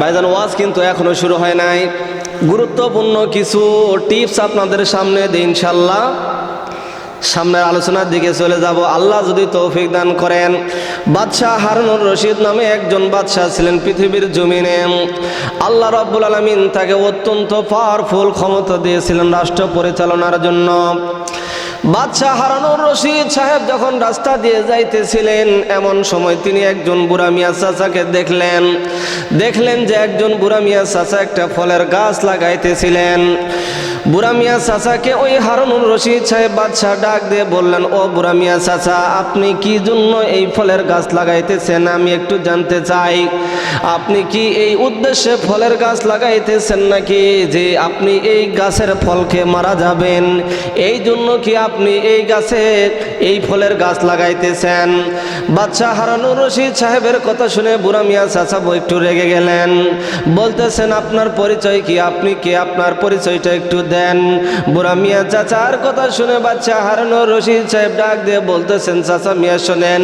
ভাইজান, ওয়াজ কিন্তু এখনও শুরু হয় নাই। গুরুত্বপূর্ণ কিছু টিপস আপনাদের সামনে দিই ইনশাল্লাহ সামনের আলোচনার দিকে চলে যাব। আল্লাহ যদি তৌফিক দান করেন, বাদশাহ হারুনুর রশিদ নামে একজন বাদশাহ ছিলেন পৃথিবীর জমিনে। আল্লাহ রব্বুল আলমিন তাকে অত্যন্ত পাওয়ারফুল ক্ষমতা দিয়েছিলেন রাষ্ট্র পরিচালনার জন্য। বাদশাহ হারানুর রশিদ সাহেব যখন রাস্তা দিয়ে যাইতেছিলেন, এমন সময় তিনি একজন বুড়া মিয়া চাচাকে দেখলেন। দেখলেন যে একজন বুড়া মিয়া চাচা একটা ফলের গাছ লাগাইতেছিলেন। বুড়া মিয়া চাচাকে ওই হারুনুর রশিদ সাহেব বাদশাহ ডাক দিয়ে বললেন, ও বুড়া মিয়া চাচা, আপনি কি জন্য এই ফলের গাছ লাগাইতেছেন? আমি একটু জানতে চাই, আপনি কি এই উদ্দেশ্যে ফলের গাছ লাগাইতেছেন নাকি যে আপনি এই গাছের ফল খেয়ে মারা যাবেন? এই জন্য কি আপনি এই গাছে এই ফলের গাছ লাগাইতেছেন? বাচ্চা হারানুর রশিদ সাহেবের কথা শুনে বুড়া মিয়া চাচা একটু রেগে গেলেন। বলতেছেন, আপনার পরিচয় কি? আপনি কি আপনার পরিচয়টা একটু দেন। বুড়া মিয়া চাচার কথা শুনে বাচ্চা হারানোর রশিদ সাহেব ডাক দিয়ে বলতেছেন, চাচা মিয়া, শোনেন,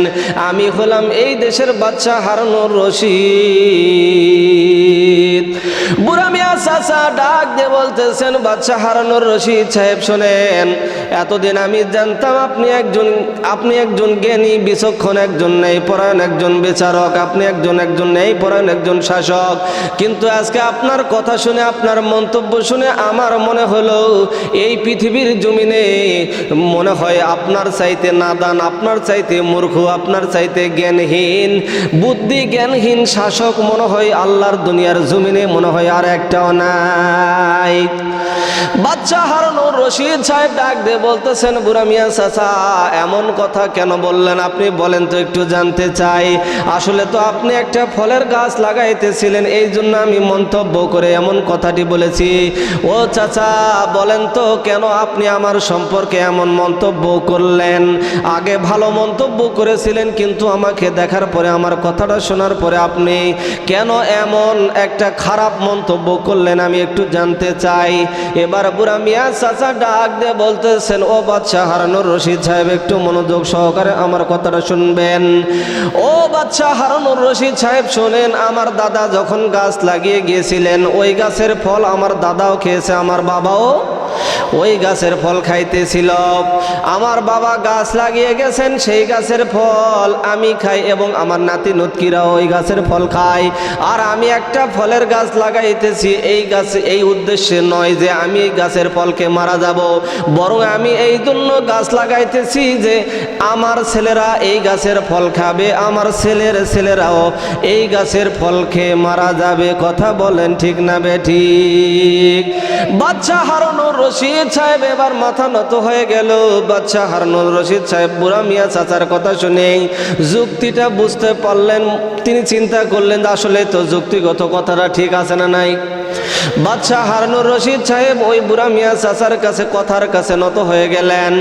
আমি হলাম এই দেশের বাচ্চা হারানো রশিদ। বুড়া মিয়া চাচা ডাক দিয়ে বলতেছেন, বাচ্চা হারানোর রশিদ সাহেব, শোনেন এতদিন আমি জানতাম আপনি একজন আপনি একজন জ্ঞানী, বিচক্ষণ একজন নেই পরায়ণ একজন বিচারক, আপনি একজন একজন নেই পরায়ণ একজন শাসক। কিন্তু আজকে আপনার কথা শুনে, আপনার মন্তব্য শুনে আমার মনে হলো, এই পৃথিবীর জমিনে মনে হয় আপনার চাইতে নাদান, আপনার চাইতে মূর্খ, আপনার চাইতে জ্ঞানহীন। বুদ্ধি জ্ঞানহীন শাসক মনে হয় আল্লাহর দুনিয়ার জমিনে মনে হয় আর একটাও নাই। বাচ্চা হারানোর রশিদ সাহেব ডাক দিয়ে বলতেছেন, বুড়া মিয়া চাচা, এমন কথা কেন বললেন? আপনি বলেন তো, একটু জানতে চাই। আসলে তো আপনি একটা ফলের গাছ লাগাইতেছিলেন, এই জন্য আমি মন্তব্য করে এমন কথাটি বলেছি। ও চাচা, বলেন তো, কেন আপনি আমার সম্পর্কে এমন মন্তব্য করলেন? আগে ভালো মন্তব্য করেছিলেন, কিন্তু আমাকে দেখার পরে, আমার কথাটা শোনার পরে আপনি কেন এমন একটা খারাপ মন্তব্য করলেন? আমি একটু জানতে চাই। এবার বুড়া মিয়া চাচা ডাক দিয়ে বলতেছেন ও বাদশাহ হারানোর রশিদ সাহেব, একটু মনোযোগ সহকারে আমার কথাটা শুনবেন। ও বাদশাহ হারানোর রশিদ সাহেব, শোনেন, আমার দাদা যখন গাছ লাগিয়ে গিয়েছিলেন, ওই গাছের ফল আমার দাদাও খেয়েছে, আমার বাবাও ওই গাছের ফল খাইতেছিল। আমার বাবা গাছ লাগিয়ে গেছেন, সেই গাছের ফল আমি খাই এবং আমার নাতি নতকিরা ওই গাছের ফল খাই আর আমি একটা ফলের গাছ লাগাইতেছি, এই গাছ এই উদ্দেশ্যে নয় যে আমি এই গাছের ফলকে মারা যাব। বরং আমি এই জন্য গাছ লাগাইতেছি যে আমার ছেলেরা এই গাছের ফল খাবে, আমার ছেলের ছেলেরাও এই গাছের ফল খেয়ে মারা যাবে। কথা বলেন ঠিক না বে ঠিক? বাচ্চা হারানোর রশিদ সাহেব এবার মাথা নত হয়ে গেল। বাচ্চা হারনুল রশিদ সাহেব, বুড়া মিয়া চাচার কথা শুনে যুক্তিটা বুঝতে পারলেন। তিনি চিন্তা করলেন, আসলে তো যুক্তিগত কথাটা ঠিক আছে না নাই? বাচ্চা হারানুর রশিদ সাহেব ওই বুড়া মিয়া চাচার কাছে কথার কাছে নত হয়ে গেলেন।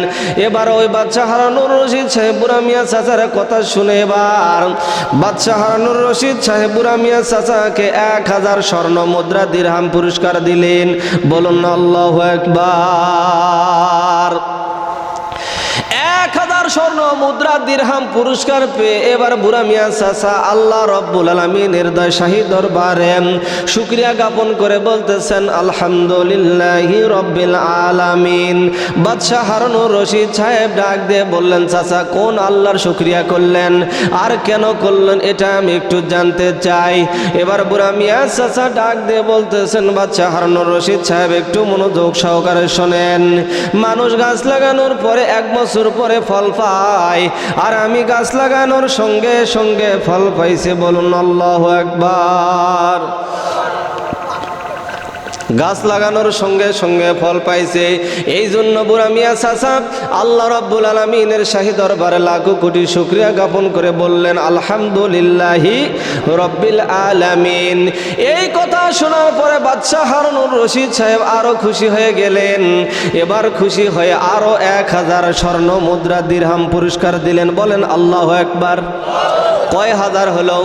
এবার ওই বাচ্চা হারানুর রশিদ সাহেব বুড়া মিয়া চাচার কথা শুনে এবার বাচ্চা হারানুর রশিদ সাহেব বুড়া মিয়া চাচাকে এক হাজার স্বর্ণ মুদ্রা দিরহাম পুরস্কার দিলেন। বলুন আল্লাহ একবার হাজার স্বর্ণ, মুদ্রা, দিরহাম, পুরস্কার পেয়ে এবার বুড়া মিয়া চাচা, আল্লাহ রব্বুল আলমিনের দশাহী দরবারে শুক্রিয়া জ্ঞাপন করে বলতেছেন, আলহামদুলিল্লাহ রব্বিল আলামিন। বাদশাহ হারুনুর রশিদ সাহেব ডাক দিয়ে বললেন, চাচা, কোন আল্লাহর শুক্রিয়া করলেন? আর কেন করলেন এটা আমি একটু জানতে চাই। এবার বুড়া মিয়া চাচা ডাক দিয়ে বলতেছেন বাচ্চা হারুনুর রশিদ সাহেব, একটু মনোযোগ সহকারে শোনেন। মানুষ গাছ লাগানোর পরে, এক বছর পরে ফল পায়। আর আমি গাছ লাগানোর সঙ্গে সঙ্গে ফল পাইছে বলুন আল্লাহ একবার গাছ লাগানোর সঙ্গে সঙ্গে ফল পাইছে। এই জন্য বুড়া মিয়া চাচা, আল্লাহ রব্বুল আলমিনের শাহী দরবারে লাখো কোটি শুক্রিয়া জ্ঞাপন করে বললেন, আলহামদুলিল্লাহি রব্বিল আলামিন। এই কথা শোনার পরে বাদশাহ হারুনুর রশিদ সাহেব আরও খুশি হয়ে গেলেন। এবার খুশি হয়ে আরও এক হাজার স্বর্ণ মুদ্রা দিরহাম পুরস্কার দিলেন। বলেন, আল্লাহ একবার কয় হাজার হলো?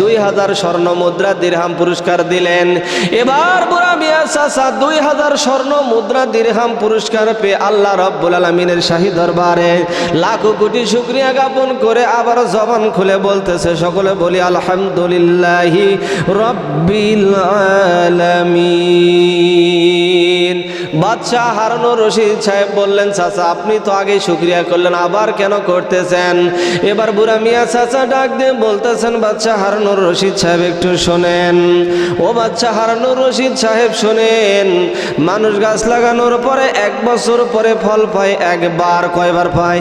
দুই হাজার স্বর্ণ মুদ্রা দীর্হাম পুরস্কার দিলেন। এবার বুড়া মিয়া চাচা দুই হাজার স্বর্ণ মুদ্রা দীর্হাম পুরস্কার পেয়ে আল্লাহ রব্বুল আলমিনের শাহী দরবারে লাখো কোটি শুক্রিয়া জ্ঞাপন করে আবার জবান খুলে বলতেছে, সকলে বলি আলহামদুলিল্লাহি রব্বিল আলামিন। বাদশাহ হারানুর রশিদ সাহেব বললেন, চাচা, আপনি তো আগে শুক্রিয়া করলেন, আবার কেন করতেছেন? এবার বুড়া মিয়া চাচা ডাক দিয়ে বলতেছেন বাচ্চা হারানুর রশিদ সাহেব, একটু শোনেন। ও বাচ্চা হারানুর রশিদ সাহেব, শোনেন। মানুষ গাছ লাগানোর পরে এক বছর পরে ফল পায়, একবার কয়বার পায়?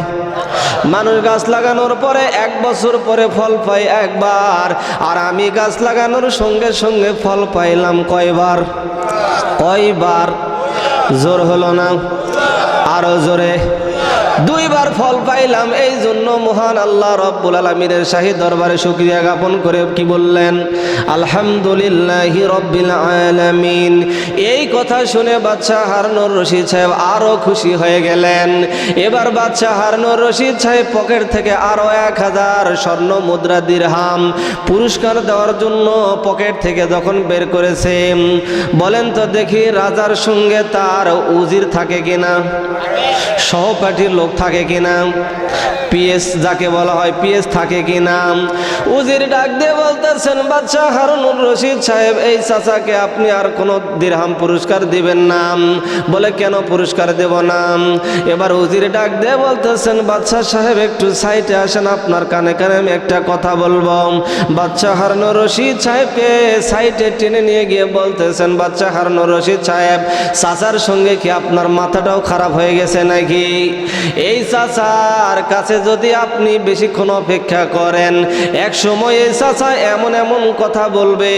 মানুষ গাছ লাগানোর পরে এক বছর পরে ফল পাই একবার। আর আমি গাছ লাগানোর সঙ্গে সঙ্গে ফল পাইলাম কয়বার? কয়বার? জোর হলো না। আরও জোরে। দুইবার ফল পাইলাম এই জন্য মহান আল্লাহ রব্বুল আলমিনের শাহী দরবারে শুক্রিয়া জ্ঞাপন করে কি বললেন? আলহামদুলিল্লাহ রব্বিল আলামিন। এই কথা শুনে বাচ্চা হারনুর রশিদ সাহেব আরও খুশি হয়ে গেলেন। এবার বাচ্চা হারনুর রশিদ সাহেব পকেট থেকে আরও এক হাজার স্বর্ণ মুদ্রা দিরহাম পুরস্কার দেওয়ার জন্য পকেট থেকে যখন বের করেছে, বলেন তো দেখি রাজার সঙ্গে তার উজির থাকে কিনা? সহপাঠীর লোক থাকে কিনা পিএস যাকে বলা হয় পিএস থাকে কি কিনা উজির ডাক দিয়ে বলতেছেন বাচ্চা হারুনুর রশিদ সাহেব, এই চাচাকে আপনি আর কোনো দিরহাম পুরস্কার দিবেন না। বলে, কেন পুরস্কার দেব না? এবার উজির ডাক দিয়ে বলতেছেন বাচ্চা সাহেব, একটু সাইটে আসেন, আপনার কানে কানে আমি একটা কথা বলব। বাচ্চা হারুনুর রশিদ সাহেবকে সাইটে টেনে নিয়ে গিয়ে বলতেছেন বাচ্চা হারুনুর রশিদ সাহেব, চাচার সঙ্গে কি আপনার মাথাটাও খারাপ হয়ে গেছে নাকি? এই চাচার কাছে যদি আপনি বেশিক্ষণ অপেক্ষা করেন, এক সময় এই চাচা এমন এমন কথা বলবে,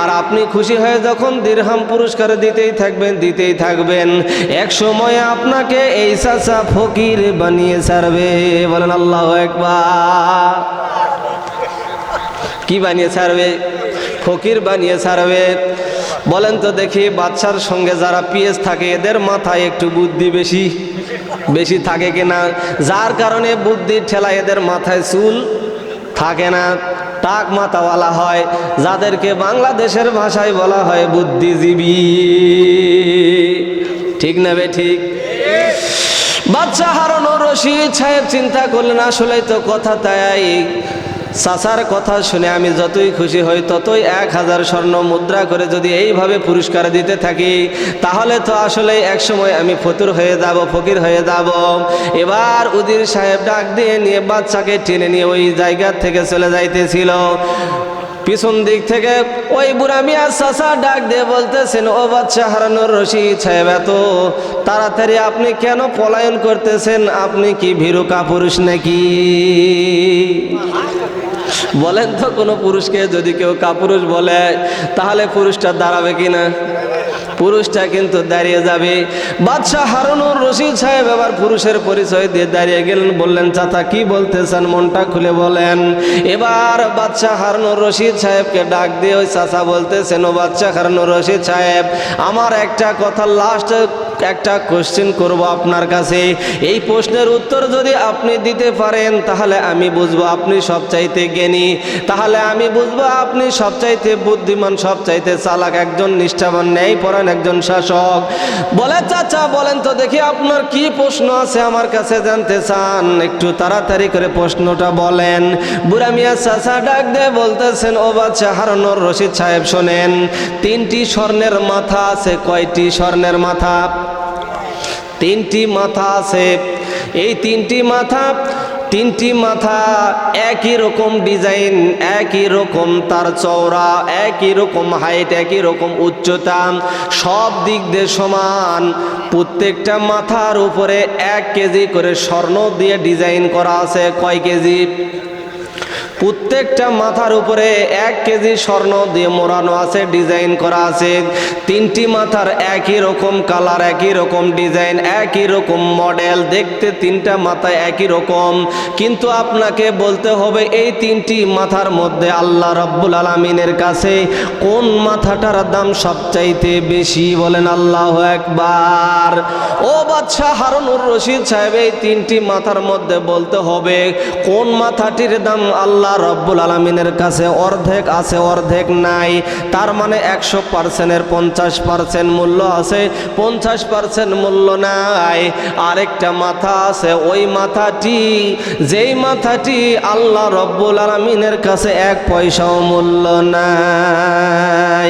আর আপনি খুশি হয়ে যখন দিরহাম পুরস্কার দিতেই থাকবেন দিতেই থাকবেন, এক সময় আপনাকে এই চাচা ফকির বানিয়ে ছাড়বে। বলেন, আল্লাহ একবার কি বানিয়ে ছাড়বে? ফকির বানিয়ে ছাড়বে। বলেন তো দেখি, বাচ্চার সঙ্গে যারা পিএস থাকে, এদের মাথায় একটু বুদ্ধি বেশি। বেশি থাকে কি না? যার কারণে বুদ্ধির ঠেলা এদের মাথায় চুল থাকে না। টাক মাথাওয়ালা হয়, যাদেরকে বাংলাদেশের ভাষায় বলা হয় বুদ্ধিজীবী। ঠিক না বে ঠিক? বাচ্চা হারানো রশিদ সাহেব চিন্তা করলেন আসলে তো কথা তাই। চাচার কথা শুনে আমি যতই খুশি হই, ততই এক হাজার স্বর্ণ মুদ্রা করে যদি এইভাবে পুরস্কার দিতে থাকি, তাহলে তো আসলে এক সময় আমি ফতুর হয়ে যাব, ফকির হয়ে যাব। এবার উদির সাহেব ডাক দিয়ে নিয়ে বাচ্চাকে টেনে নিয়ে ওই জায়গা থেকে চলে যাইতেছিল। পিছন দিক থেকে ওই বুড়া মিয়া চাচা ডাক দিয়ে বলতেছেন, ও বাচ্চা হারানোর রশিদ সাহেব, এত তাড়াতাড়ি আপনি কেন পলায়ন করতেছেন? আপনি কি ভীরু কাপুরুষ নাকি? বলেন তো কোনো পুরুষকে, যদি কেউ কাপুরুষ বলে, তাহলে পুরুষটা দাঁড়াবে কিনা পুরুষটা কিন্তু দাঁড়িয়ে যাবে। বাদশাহ হারুনুর রশিদ সাহেব এবার পুরুষের পরিচয় দিয়ে দাঁড়িয়ে গেলেন, বললেন, চাচা, কি বলতেছেন? মনটা খুলে বলেন। এবার বাদশাহ হারুনুর রশিদ সাহেবকে ডাক দিয়ে ওই চাচা বলতেছেন, ও বাদশাহ হারুনুর রশিদ সাহেব, আমার একটা কথা লাস্ট একটা কোশ্চেন করব আপনার কাছে। এই প্রশ্নের উত্তর যদি আপনি দিতে পারেন, তাহলে আমি বুঝব আপনি সবচাইতে জ্ঞানী। তাহলে আমি বুঝব আপনি সবচাইতে বুদ্ধিমান, সবচাইতে চালাক। একজন নিষ্ঠাবান ন্যায় পরায়ণ একজন শাসক। বলে, চাচা, বলেন তো দেখি আপনার কি প্রশ্ন আছে আমার কাছে জানতে চান? একটু তাড়াতাড়ি করে প্রশ্নটা বলেন। বুড়া মিয়া চাচা ডাক দিয়ে বলতেছেন, ও বাচ্চা, হারানোর রশিদ সাহেব শোনেন। তিনটি স্বর্ণের মাথা আছে, কয়টি স্বর্ণের মাথা? তিনটি মাথা আছে। এই তিনটি মাথা তিনটি মাথা একই রকম ডিজাইন, একই রকম তার চওড়া, একই রকম হাইট, একই রকম উচ্চতা, সব দিক দিয়ে সমান। প্রত্যেকটা মাথার উপরে এক কেজি করে স্বর্ণ দিয়ে ডিজাইন করা আছে। কয় কেজি? প্রত্যেকটা মাথার উপরে এক কেজি স্বর্ণ দিয়ে মোড়ানো আছে, ডিজাইন করা আছে। তিনটি মাথার একই রকম কালার, একই রকম ডিজাইন, একই রকম মডেল, দেখতে তিনটা মাথায় একই রকম। কিন্তু আপনাকে বলতে হবে, এই তিনটি মাথার মধ্যে আল্লাহ রব্বুল আলমিনের কাছে কোন মাথাটার দাম সবচাইতে বেশি বলেন আল্লাহ একবার ও বাদশাহ হারুনুর রশিদ সাহেব, এই তিনটি মাথার মধ্যে বলতে হবে, কোন মাথাটির দাম আল্লাহ আল্লাহ রব্বুল আলমিনের কাছে অর্ধেক আছে, অর্ধেক নাই। তার মানে একশো পার্সেন্টের পঞ্চাশ পার্সেন্ট মূল্য আছে, পঞ্চাশ পার্সেন্ট মূল্য নাই। আরেকটা মাথা আছে, ওই মাথাটি, যেই মাথাটি আল্লাহ রব্বুল আলমিনের কাছে এক পয়সাও মূল্য নাই।